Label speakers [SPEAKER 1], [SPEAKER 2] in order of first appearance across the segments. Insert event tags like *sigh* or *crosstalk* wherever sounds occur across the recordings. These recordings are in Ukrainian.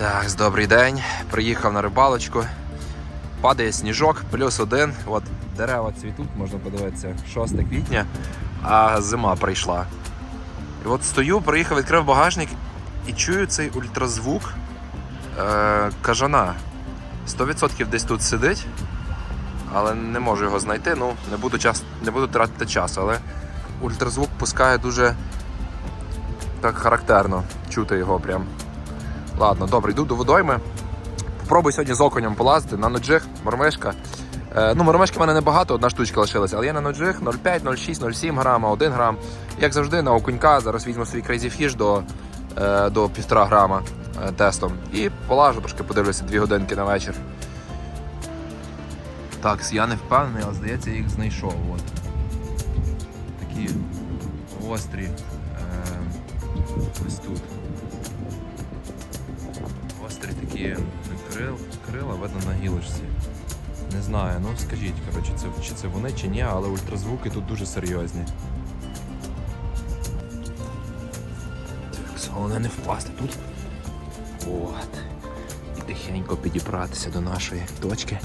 [SPEAKER 1] Так, добрий день. Приїхав на рибалочку. Падає сніжок, плюс один. От дерева цвітуть, можна подивитися, 6 квітня, а зима прийшла. І от стою, приїхав, відкрив багажник і чую цей ультразвук е, кажана. 100% десь тут сидить, але не можу його знайти. Ну, не буду, час, не буду тратити час, але ультразвук пускає дуже так характерно. Чути його прям. Ладно, добре, йду до водойми. Попробую сьогодні з окунем полазити на ноджих, мормишка. Е, ну, мормишки в мене небагато, одна штучка лишилася, але я на ноджих 0,5, 0,6, 0,7 грама, 1 грам. Як завжди, на окунька. Зараз візьму свій Crazy Fish до, е, до 1,5 грама е, тестом. І полажу, трошки подивлюся 2 годинки на вечір. Так, я не впевнений, але здається, я їх знайшов. От. Такі острі. Е, ось тут. Такі крил, крила видно на гілочці. Не знаю, ну скажіть, коротше, це, чи це вони, чи ні, але ультразвуки тут дуже серйозні. Так, головне не впасти тут. От. І тихенько підібратися до нашої точки.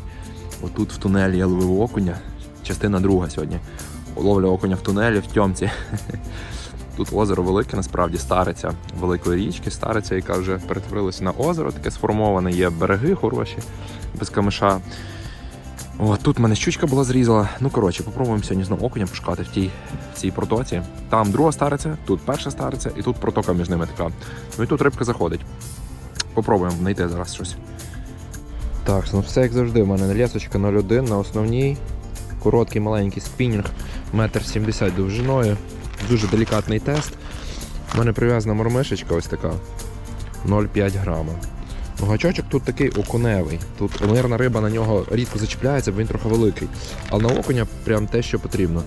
[SPEAKER 1] Отут в тунелі я ловив окуня. Частина друга сьогодні. Ловля окуня в тунелі, в тьомці. *laughs* Тут озеро велике, насправді стариця великої річки, стариця, яка вже перетворилася на озеро, таке сформоване, є береги хороші, без камиша. О, тут в мене щучка була зрізала. Ну, коротше, попробуємо сьогодні знову окуня пошукати в тій в цій протоці. Там друга стариця, тут перша стариця, і тут протока між ними така. Ну і тут рибка заходить. Попробуємо знайти зараз щось. Так, ну все як завжди. У мене лісочка 0,1 на основній. Короткий маленький спінінг, метр сімдесят довжиною. Дуже делікатний тест. У мене прив'язана мормишечка ось така 0,5 грама. Гачочок тут такий окуневий. Тут мирна риба на нього рідко зачіпляється, бо він трохи великий. Але на окуня прям те, що потрібно.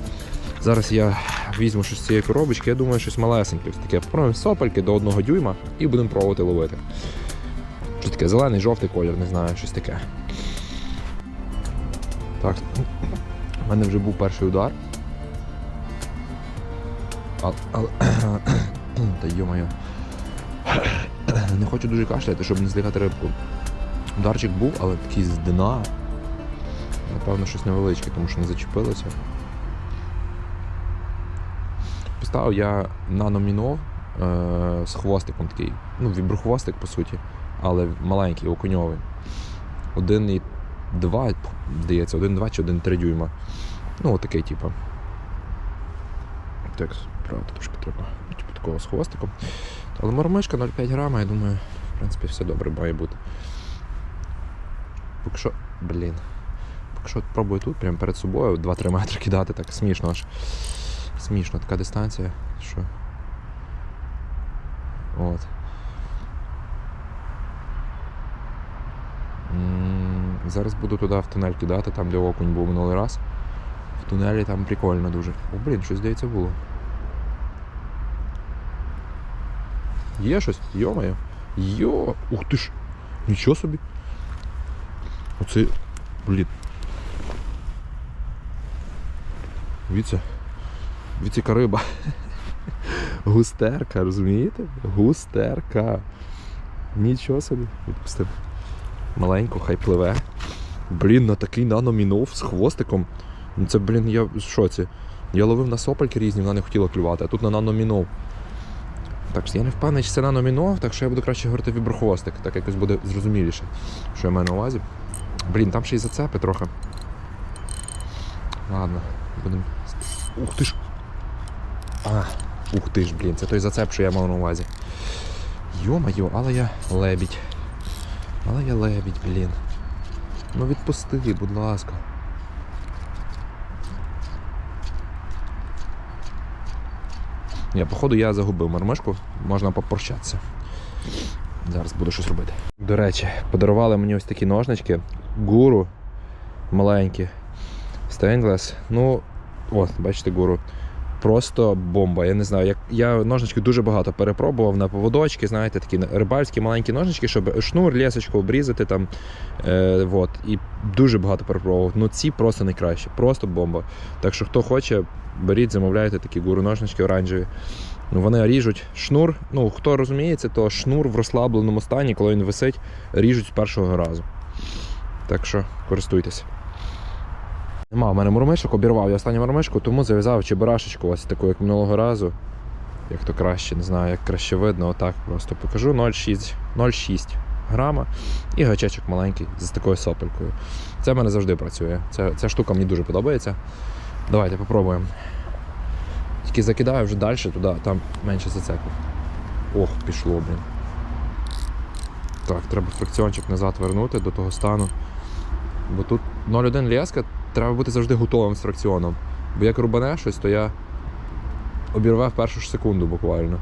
[SPEAKER 1] Зараз я візьму щось з цієї коробочки, я думаю, щось малесеньке. Ось таке попробуємо сопельки до одного дюйма і будемо пробувати ловити. Що таке? Зелений, жовтий колір, не знаю, щось таке. Так, у мене вже був перший удар. А, але... *coughs* Та йо-моє. *coughs* Не хочу дуже кашляти, щоб не злягати рибку. Ударчик був, але такий з дна. Напевно, щось невеличке, тому що не зачепилося. Поставив я наномінов е- з хвостиком такий. Ну, віброхвостик, по суті, але маленький, окуньовий. 1,2, здається, 1,2 чи 1,3 дюйма. Ну, отакий, типу. Так, правда, трошки треба. Типу такого з хвостиком. Але мормишка 0,5 грама, я думаю, в принципі, все добре має бути. Поки що, блін. Поки що пробую тут, прямо перед собою 2-3 метри кидати, так смішно аж. Смішно, така дистанція, що. От. Зараз буду туди в тунель кидати, там де окунь був минулий раз. В тунелі там прикольно дуже. О, блін, щось здається було. Є щось? Йо-моє. Йо! Ух ти ж! Нічого собі. Оце. Блін. Дивіться, яка риба. *laughs* Густерка, розумієте? Густерка. Нічого собі. Відпустив. Маленько, хай пливе. Блін, на такий наномінов з хвостиком. Ну це, блін, я в шоці. Я ловив на сопельки різні, вона не хотіла клювати, а тут на наномінов. Так що я не впевнений, чи це наномінов, так що я буду краще говорити віброхвостик, так якось буде зрозуміліше, що я маю на увазі. Блін, там ще й зацепи трохи. Ладно, будемо. Ух ти ж! А, ух ти ж, блін, це той зацеп, що я мав на увазі. Йо-майо, але я лебідь. Але я лебідь, блін. Ну відпусти, будь ласка. Ні, походу я загубив мармишку, можна попрощатися. Зараз буду щось робити. До речі, подарували мені ось такі ножнички. Гуру маленькі. Стейнглес. Ну, от, бачите, гуру. Просто бомба. Я не знаю. як Я ножнички дуже багато перепробував на поводочки, знаєте, такі рибальські маленькі ножнички, щоб шнур, лісочку обрізати там. Е, вот. І дуже багато перепробував. Ну ці просто найкраще, просто бомба. Так що хто хоче, беріть, замовляйте такі гуру ножнички оранжеві. Ну, вони ріжуть шнур. Ну, хто розуміється, то шнур в розслабленому стані, коли він висить, ріжуть з першого разу. Так що користуйтесь. Нема в мене мурмишок, обірвав я останню мурмишку, тому зав'язав чебурашечку ось таку, як минулого разу. Як то краще, не знаю, як краще видно, отак просто покажу 0,6 0,6 грама і гачечок маленький з такою сопелькою. Це в мене завжди працює. Ця, ця штука мені дуже подобається. Давайте попробуємо. Тільки закидаю вже далі туди, там менше зацепів. Ох, пішло, блін. Так, треба фрикціончик назад вернути до того стану. Бо тут 0,1 леска, треба бути завжди готовим з фракціоном. Бо як рубане щось, то я обірвав першу ж секунду буквально.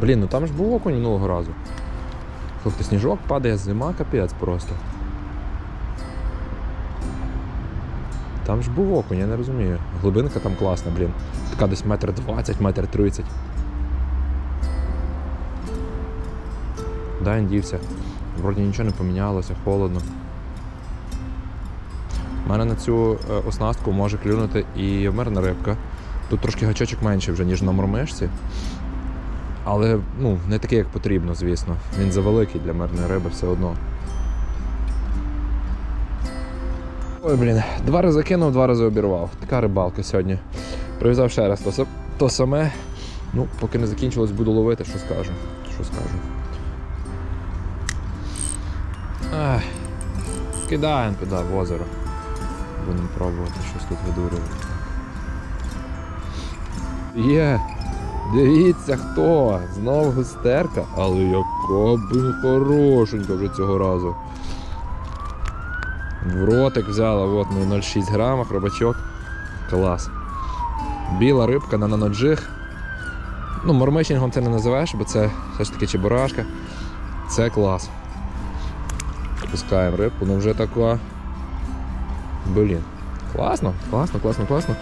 [SPEAKER 1] Блін, ну там ж був окунь минулого разу. Слухайте, сніжок падає, зима капець просто. Там ж був окунь, я не розумію. Глибинка там класна, блін. Така десь метр двадцять, метр тридцять. Він дівся. Вроді нічого не помінялося, холодно. У мене на цю е, оснастку може клюнути і мирна рибка. Тут трошки гачочок менший вже, ніж на мормишці. Але ну, не такий, як потрібно, звісно. Він завеликий для мирної риби все одно. Ой, блін, два рази кинув, два рази обірвав. Така рибалка сьогодні. Прив'язав ще раз то, то саме. Ну, поки не закінчилось, буду ловити, що скажу. Що скажу. Кидаємо туди в озеро. Будемо пробувати щось тут видурювати. Є! Дивіться хто! Знову густерка, але яка блін хорошенька вже цього разу. В ротик взяла, от ми 0,6 грамах, рибачок. Клас. Біла рибка на наноджиг. Ну, мормишінгом це не називаєш, бо це все ж таки чебурашка. Це клас. Пускаємо рибку, ну вже така. Блін. Класно, класно, класно, класно.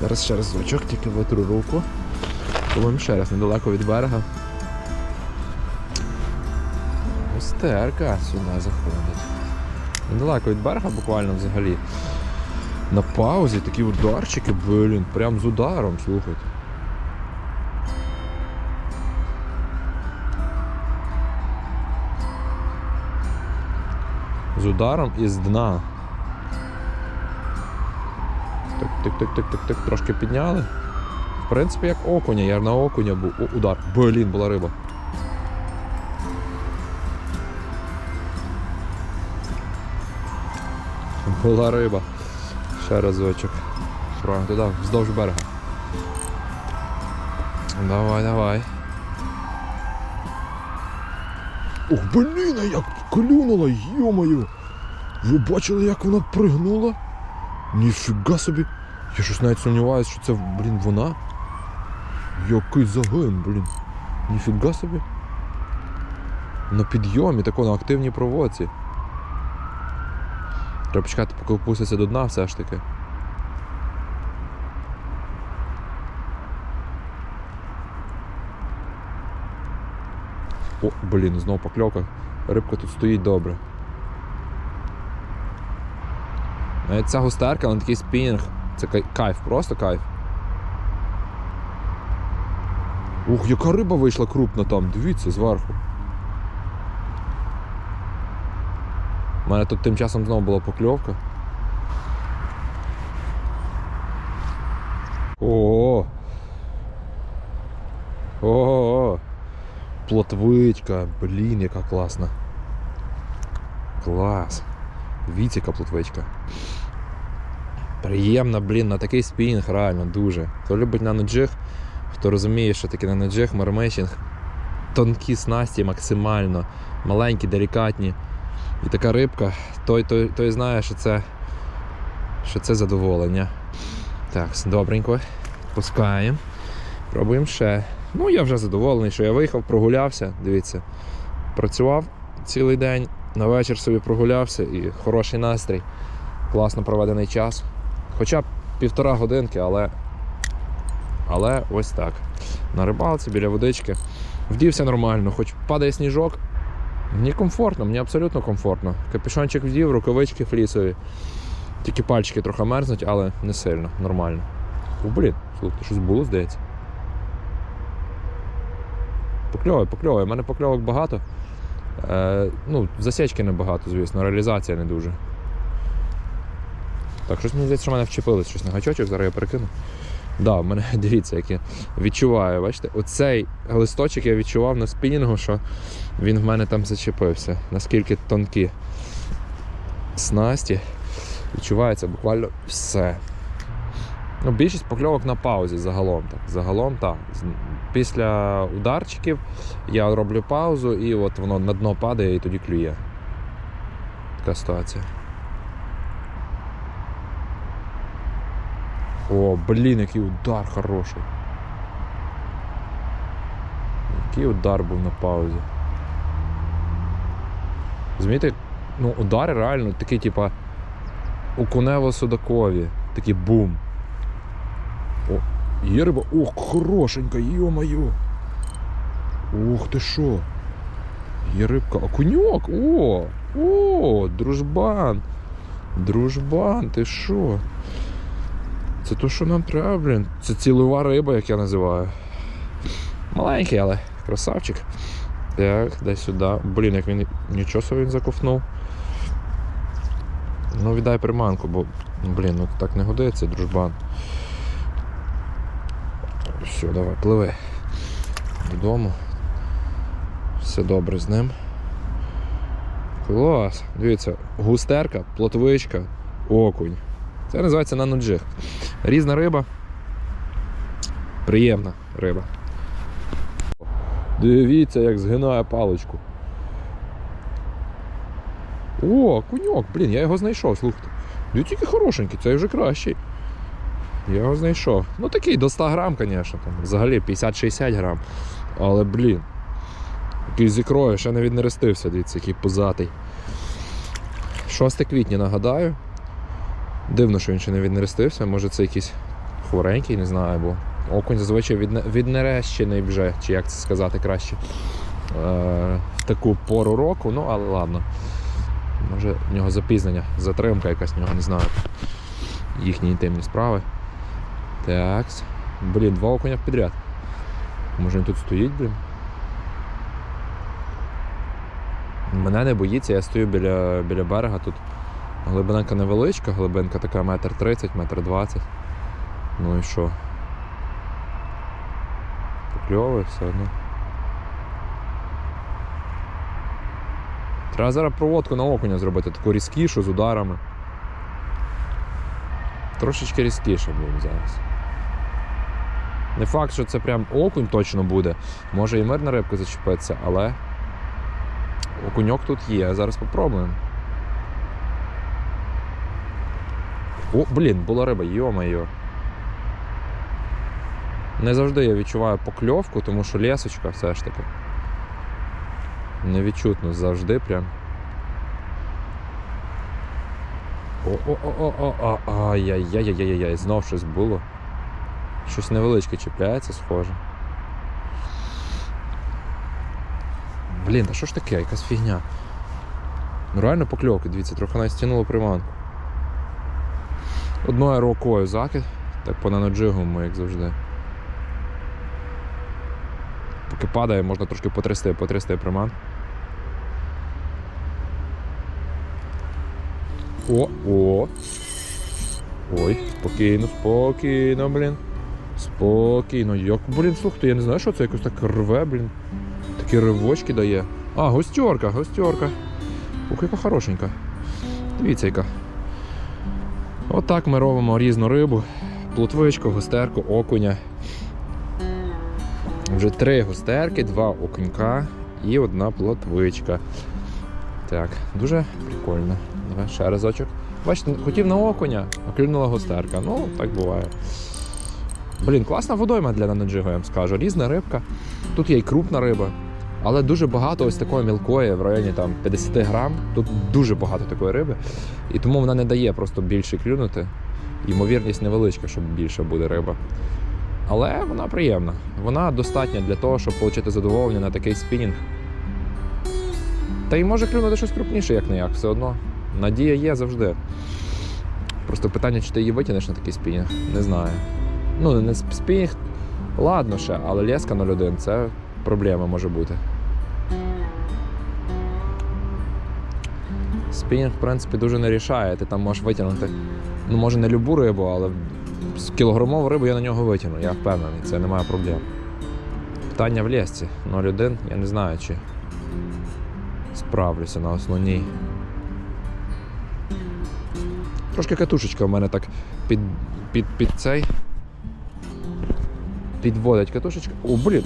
[SPEAKER 1] Зараз ще разочок, тільки витру руку. Пробуємо ще раз недалеко від берега. Остерка сюди заходить. Недалеко від берега буквально взагалі. На паузі такі ударчики, блін, прям з ударом, слухайте. З ударом із дна. Так, трошки підняли. В принципі, як окуня, я на окуня був. О, удар. Блін, була риба. Була риба. Ще разочок. Правильно, туди, вздовж берега. Давай, давай. Ух, блін, як клюнула, йомаю. Ви бачили, як вона пригнула? Ніфіга собі. Я щось навіть сумніваюся, що це, блін, вона. Який загин, блін. Ніфіга собі. На підйомі, тако на активній проводці. Треба чекати, поки опуститься до дна все ж таки. О, блін, знов покльовка. Рибка тут стоїть добре. Навіть ця густерка, вона такий спінінг. Це кай- кайф, просто кайф. Ух, яка риба вийшла крупна там, дивіться, зверху. У мене тут тим часом знову була покльовка. О. О. Плотвичка, блін, яка класна. Клас. Дивіться, яка плотвичка. Приємно, блін, на такий спінінг, реально, дуже. Хто любить наноджиг, хто розуміє, що таке наноджиг, мармешінг, тонкі снасті максимально, маленькі, делікатні. І така рибка, той, той, той знає, що це, що це задоволення. Так, добренько. Пускаємо. Пробуємо ще. Ну, я вже задоволений, що я виїхав, прогулявся. Дивіться, працював цілий день, на вечір собі прогулявся і хороший настрій, класно проведений час. Хоча б півтора годинки, але, але ось так. На рибалці біля водички. Вдівся нормально, хоч падає сніжок. Мені комфортно, мені абсолютно комфортно. Капюшончик вдів, рукавички флісові. Тільки пальчики трохи мерзнуть, але не сильно, нормально. О, блін, слухайте, щось було, здається. Покльовує, покльовує. У мене покльовок багато. Е, ну, засічки небагато, звісно, реалізація не дуже. Так, щось мені здається, що мене вчепилось щось на гачочок, зараз я перекину. Да, в мене *laughs* дивіться, як я відчуваю, бачите, оцей листочок я відчував на спінінгу, що він в мене там зачепився. Наскільки тонкі снасті. Відчувається буквально все. Ну, більшість покльовок на паузі загалом так. Загалом так. Після ударчиків я роблю паузу і от воно на дно падає і тоді клює. Така ситуація. О, блін, який удар хороший. Який удар був на паузі. Розумієте, ну удари реально такі, типа, окунево-судакові. Такий бум. О, є риба. Ох, хорошенька, йо-моє. Ух ти що. Є рибка. Окуньок! О! О, дружбан! Дружбан, ти що? Це то, що нам треба, блін. Це цілова риба, як я називаю. Маленький, але красавчик. Так, дай сюди. Блін, як він нічого собі він заковнув. Ну, віддай приманку, бо, блін, ну так не годиться, дружбан. Все, давай, пливи. Додому. Все добре з ним. Клас. Дивіться, густерка, плотвичка, окунь. Це називається наноджиг. Різна риба. Приємна риба. Дивіться, як згинає паличку. О, куньок, блін, я його знайшов, слухайте. Дивіться, який хорошенький, цей вже кращий. Я його знайшов. Ну такий до 100 грам, звісно, там, взагалі 50-60 грам. Але, блін. Який з ікрою, ще не рестився, дивіться, який позатий. 6 квітня, нагадаю. Дивно, що він ще не віднерестився. Може це якийсь хворенький, не знаю, бо окунь зазвичай віднерещений вже, чи як це сказати краще. Е, в таку пору року, ну але ладно. Може в нього запізнення, затримка якась в нього, не знаю. Їхні інтимні справи. Так. Блін, два окуня підряд. Може він тут стоїть, блін? Мене не боїться, я стою біля, біля берега тут. Глибинка невеличка, глибинка така метр тридцять, метр двадцять. Ну і що? Покльовує все одно. Треба зараз проводку на окуня зробити, таку різкішу з ударами. Трошечки різкіше буде зараз. Не факт, що це прям окунь точно буде. Може і мирна рибка зачепиться, але окуньок тут є. Зараз попробуємо. О, блін, була риба, йо-моє. Не завжди я відчуваю покльовку, тому що лісочка все ж таки. Невідчутно завжди прям. О-о-о-о-о-о, ай-яй-яй-яй-яй, знов щось було. Щось невеличке чіпляється, схоже. Блін, та що ж таке, якась фігня. Ну реально покльовки, дивіться, трохи навіть стягнуло приманку. Одною рукою закид, так по наноджигому, як завжди. Поки падає, можна трошки потрясти, потрясти приман. О, о. Ой, спокійно, спокійно, блін. Спокійно. Як, блін, слухайте, я не знаю, що це якось так рве, блін. Такі ривочки дає. А, гостьорка, гостьорка. Ух, яка хорошенька. Дивіться, яка. Отак ми робимо різну рибу. Плотвичку, густерку, окуня. Вже три густерки, два окунька і одна плотвичка. Так, дуже прикольно. Давай ще разочок. Бачите, хотів на окуня, а клюнула густерка. Ну, так буває. Блін, класна водойма для наноджигу, я вам скажу. Різна рибка. Тут є і крупна риба, але дуже багато ось такої мілкої в районі там 50 грам. Тут дуже багато такої риби. І тому вона не дає просто більше клюнути. Ймовірність невеличка, що більше буде риба. Але вона приємна. Вона достатня для того, щоб отримати задоволення на такий спінінг. Та й може клюнути щось крупніше, як не як, все одно. Надія є завжди. Просто питання, чи ти її витягнеш на такий спінінг, не знаю. Ну, не сп- спінінг, ладно ще, але леска 0,1 це проблема може бути. Спінінг, в принципі, дуже не рішає. Ти там можеш витягнути, ну, може, не любу рибу, але кілограмову рибу я на нього витягну, я впевнений, це немає проблем. Питання в лесці 0,1, я не знаю, чи справлюся на основній. Трошки катушечка в мене так під, під, під цей. Підводить катушечка. О, блін.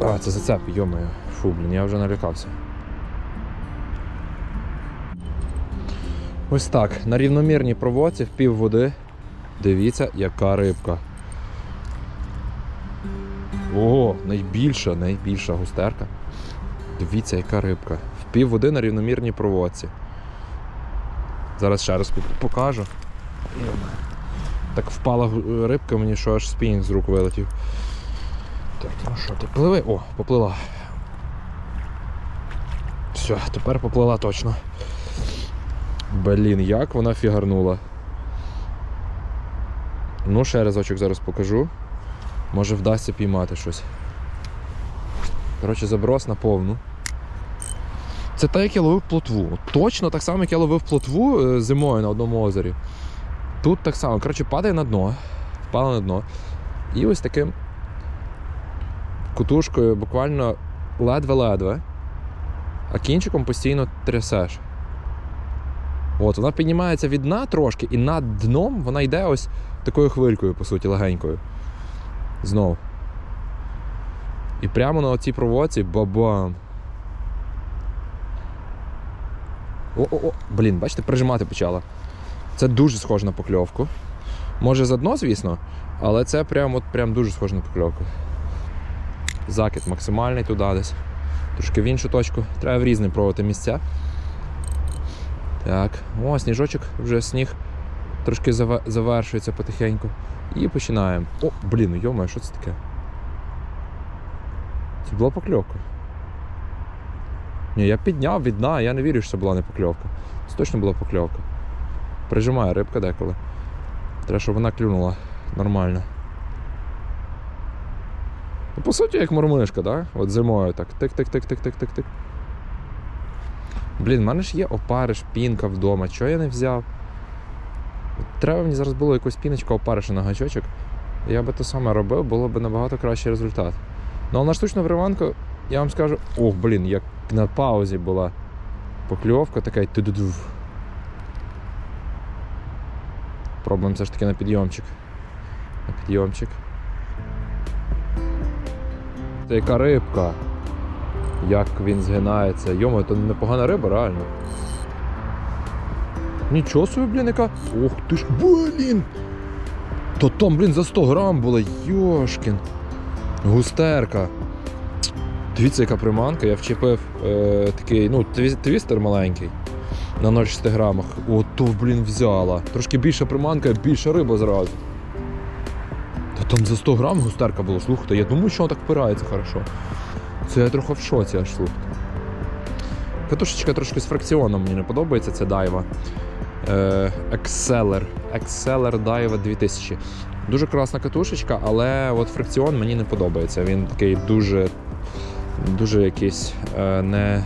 [SPEAKER 1] А, це зацеп, йомаю. Фу, блін, я вже налякався. Ось так, на рівномірній проводці в пів води. Дивіться, яка рибка. О, найбільша, найбільша густерка. Дивіться, яка рибка. В пів води на рівномірній проводці. Зараз ще раз покажу. Так впала рибка мені, що аж спінінг з рук вилетів. Так, ну що, ти пливи? О, поплила. Все, тепер поплила точно. Блін, як вона фігарнула. Ну, ще разочок зараз покажу. Може вдасться піймати щось. Коротше, заброс на повну. Це те, як я ловив плотву. Точно так само, як я ловив плотву е, зимою на одному озері. Тут так само. Коротше, падає на дно. Впала на дно. І ось таким кутушкою буквально ледве-ледве, а кінчиком постійно трясеш. От, вона піднімається від дна трошки, і над дном вона йде ось такою хвилькою, по суті, легенькою. Знов. І прямо на оцій проводці бабам. О-о-о, блін, бачите, прижимати почала. Це дуже схоже на покльовку. Може за дно, звісно, але це прям, от, прям дуже схоже на покльовку. Закид максимальний туди десь. Трошки в іншу точку. Треба в різні пробувати місця. Так, о, сніжочок, вже сніг трошки заве- завершується потихеньку. І починаємо. О, блін, йома, що це таке? Це була покльовка. Ні, я підняв від дна, я не вірю, що це була не покльовка. Це точно була покльовка. Прижимає рибка деколи. Треба, щоб вона клюнула нормально. Ну, по суті, як мормишка, так? От зимою так. Тик-тик-тик-тик-тик-тик-тик. Блін, в мене ж є опариш, пінка вдома. Чого я не взяв? Треба мені зараз було якусь піночка опариша на гачочок. Я би те саме робив, було б набагато кращий результат. Ну а на штучну приманку, я вам скажу, ох, блін, як на паузі була покльовка така й ту-ду-дув. Пробуємо все ж таки на підйомчик. На підйомчик. Це яка рибка. Як він згинається. Йомо, це непогана риба, реально. Нічого собі, блін, яка. Ох ти ж, блін! То там, блін, за 100 грам була, йошкін. Густерка. Дивіться, яка приманка. Я вчепив е, такий, ну, твістер маленький на 0,6 грамах. Ото, блін, взяла. Трошки більша приманка, більша риба зразу. Та там за 100 грам густерка була, слухайте, я думаю, що вона так впирається хорошо. Це я трохи в шоці аж слухайте. Катушечка трошки з фракціоном мені не подобається, це дайва. Е, Exceller. Exceller Daiwa 2000. Дуже класна катушечка, але от фракціон мені не подобається. Він такий дуже, дуже якийсь е, не.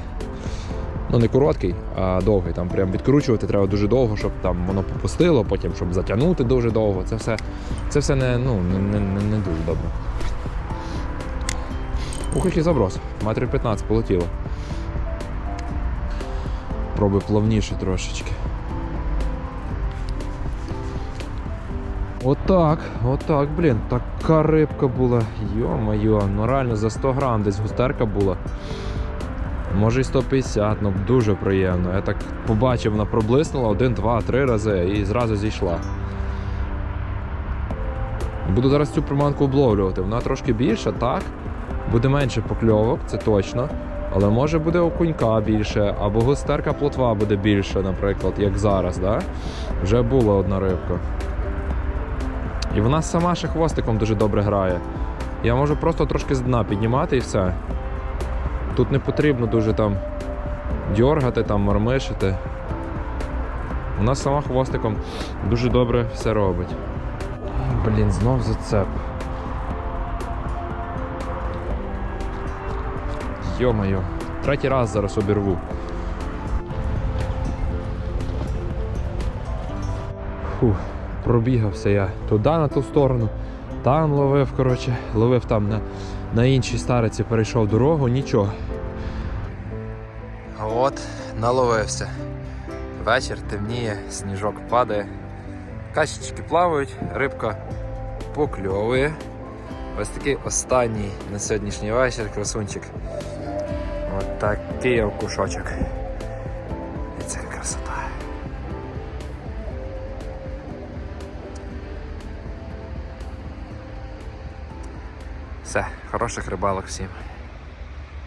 [SPEAKER 1] Ну, не короткий, а довгий. Там прям відкручувати треба дуже довго, щоб там воно попустило, потім щоб затягнути дуже довго. Це все, це все не, ну, не, не, не дуже добре. Ух, який заброс. Метрів 15 полетіло. Пробуй плавніше трошечки. Отак, отак, блін, така рибка була. Йо-моє, ну реально за 100 грам десь густерка була. Може і 150, ну дуже приємно. Я так побачив, вона проблиснула один, два, три рази і зразу зійшла. Буду зараз цю приманку обловлювати. Вона трошки більша, так. Буде менше покльовок, це точно. Але може буде окунька більше, або густерка плотва буде більше, наприклад, як зараз. Да? Вже була одна рибка. І вона сама ще хвостиком дуже добре грає. Я можу просто трошки з дна піднімати і все. Тут не потрібно дуже там дьоргати, там мармишити. Вона сама хвостиком дуже добре все робить. Блін, знов зацеп. Йо-моє, третій раз зараз обірву. Фух, пробігався я туди на ту сторону, там ловив, коротше, ловив там на, на іншій стариці, перейшов дорогу, нічого. От, наловився. Вечір темніє, сніжок падає. Качечки плавають, рибка покльовує. Ось такий останній на сьогоднішній вечір красунчик. От такий окушочок. І це красота. Все, хороших рибалок всім.